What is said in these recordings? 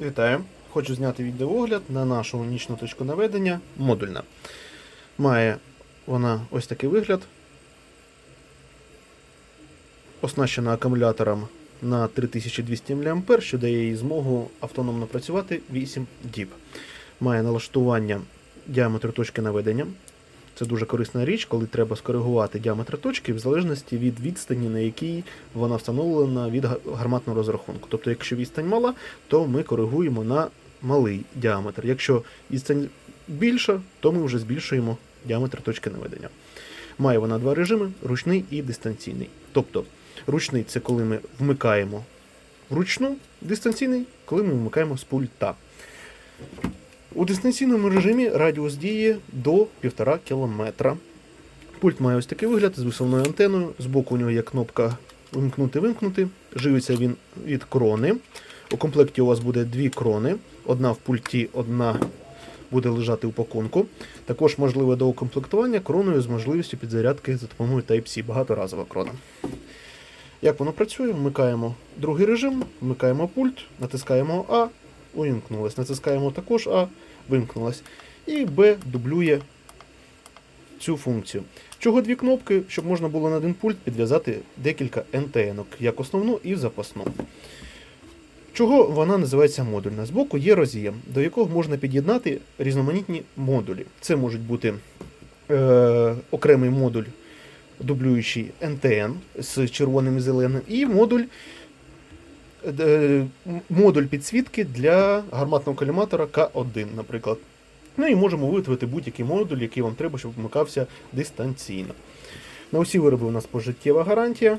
Вітаю! Хочу зняти відеоогляд на нашу нічну точку наведення модульна. Має вона ось такий вигляд. Оснащена акумулятором на 3200 мА, що дає їй змогу автономно працювати 8 діб. Має налаштування діаметру точки наведення. Це дуже корисна річ, коли треба скоригувати діаметр точки в залежності від відстані, на якій вона встановлена від гарматного розрахунку. Тобто, якщо відстань мала, то ми коригуємо на малий діаметр. Якщо відстань більша, то ми вже збільшуємо діаметр точки наведення. Має вона два режими: ручний і дистанційний. Тобто, ручний це коли ми вмикаємо вручну, дистанційний, коли ми вмикаємо з пульта. У дистанційному режимі радіус дії до 1,5 км. Пульт має ось такий вигляд з висувною антеною. Збоку у нього є кнопка вимкнути-вимкнути. Живиться він від крони. У комплекті у вас буде дві крони. Одна в пульті, одна буде лежати у пакунку. Також можливе доукомплектування кроною з можливістю підзарядки за допомогою Type-C, багаторазова крона. Як воно працює? Вмикаємо другий режим, вмикаємо пульт, натискаємо А, увімкнулось. Натискаємо також А, вимкнулось. І Б дублює цю функцію. Чого дві кнопки, щоб можна було на один пульт підв'язати декілька ntn як основну і запасну. Чого вона називається модульна? Збоку є роз'єм, до якого можна під'єднати різноманітні модулі. Це можуть бути е, окремий модуль, дублюючий NTN з червоним і зеленим, і модуль, модуль підсвітки для гарматного коліматора К1, наприклад. Ну і можемо виготовити будь-який модуль, який вам треба, щоб вмикався дистанційно. На усі вироби у нас пожиттєва гарантія.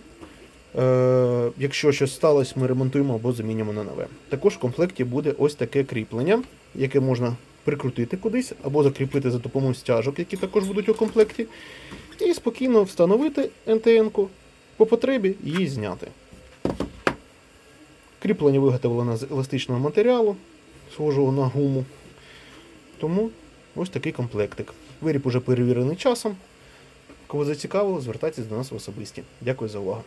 Е, якщо щось сталося, ми ремонтуємо або замінюємо на нове. Також в комплекті буде ось таке кріплення, яке можна прикрутити кудись або закріпити за допомогою стяжок, які також будуть у комплекті. І спокійно встановити НТН-ку, по потребі її зняти. Кріплення виготовлено з еластичного матеріалу, схожого на гуму. Тому ось такий комплектик. Виріб уже перевірений часом. Кого зацікавило, звертайтесь до нас в особисті. Дякую за увагу.